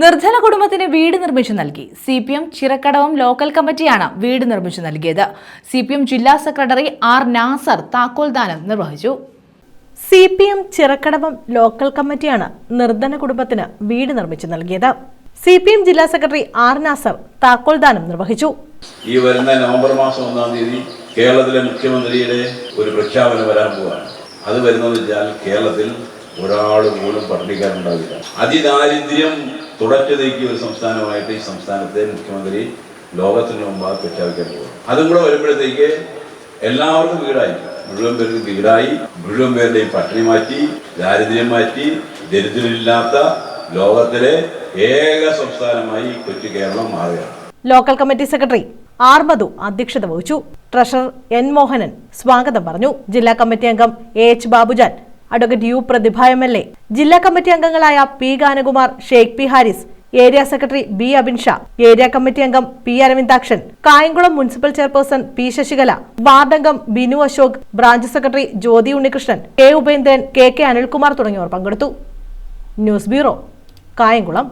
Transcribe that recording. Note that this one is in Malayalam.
നിർധന കുടുംബത്തിന് വീട് നിർമ്മിച്ചു നൽകി. C P M Chirakkadavam local കമ്മിറ്റിയാണ് വീട് നിർമ്മിച്ചു നൽകിയത്. സി പി എം ജില്ലാ സെക്രട്ടറി ആർ നാസർ താക്കോൽദാനം നിർവഹിച്ചു. C P M Chirakkadavam local കമ്മിറ്റിയാണ് നിർധന കുടുംബത്തിന് വീട് നിർമ്മിച്ചു നൽകിയത്. സി പി എം ജില്ലാ സെക്രട്ടറി ആർ നാസർ താക്കോൽദാനം നിർവഹിച്ചു. ഈ വരുന്ന നവംബർ മാസം ഒന്നാം തീയതി കേരളത്തിലെ മുഖ്യമന്ത്രിയുടെ ഒരു പ്രഖ്യാപനം വരാൻ പോവാണ്. അത് വരുന്നതെന്ന് വെച്ചാൽ കേരളത്തിൽ ഒരാൾ പോലും പഠിപ്പിക്കാറുണ്ടാവില്ല. അതിദാരിദ്ര്യം തുടച്ചു നീക്കിയ ഒരു സംസ്ഥാനമായിട്ട് ഈ സംസ്ഥാനത്തെ മുഖ്യമന്ത്രി ലോകത്തിന് മുമ്പാകെ പ്രഖ്യാപിക്കാൻ പോകും അതും കൂടെ വരുമ്പോഴത്തേക്ക് എല്ലാവർക്കും വീടായി മുഴുവൻ പേർക്കും വീടായി മുഴുവൻ പേരുടെയും പട്ടിണി മാറ്റി ദാരിദ്ര്യം മാറ്റി ദരിദ്രമില്ലാത്ത ലോകത്തിലെ ഏക സംസ്ഥാനമായി കൊച്ചു കേരളം മാറുകയാണ്. Local committee secretary R Madhu അധ്യക്ഷത വഹിച്ചു. ട്രഷറർ എൻ മോഹനൻ സ്വാഗതം പറഞ്ഞു. ജില്ലാ കമ്മിറ്റി അംഗം A H Babujan advocate U Prathibha M L A. ജില്ലാ കമ്മിറ്റി അംഗങ്ങളായ P Ganakumar Sheikh P Haris area secretary B Abin Shah area committee അംഗം P Aravindakshan Kayamkulam municipal chairperson P Sasikala അംഗം Binu Ashok branch secretary Jyothi Unnikrishnan K Upendran K K Anilkumar തുടങ്ങിയവർ പങ്കെടുത്തു. News bureau Kayamkulam.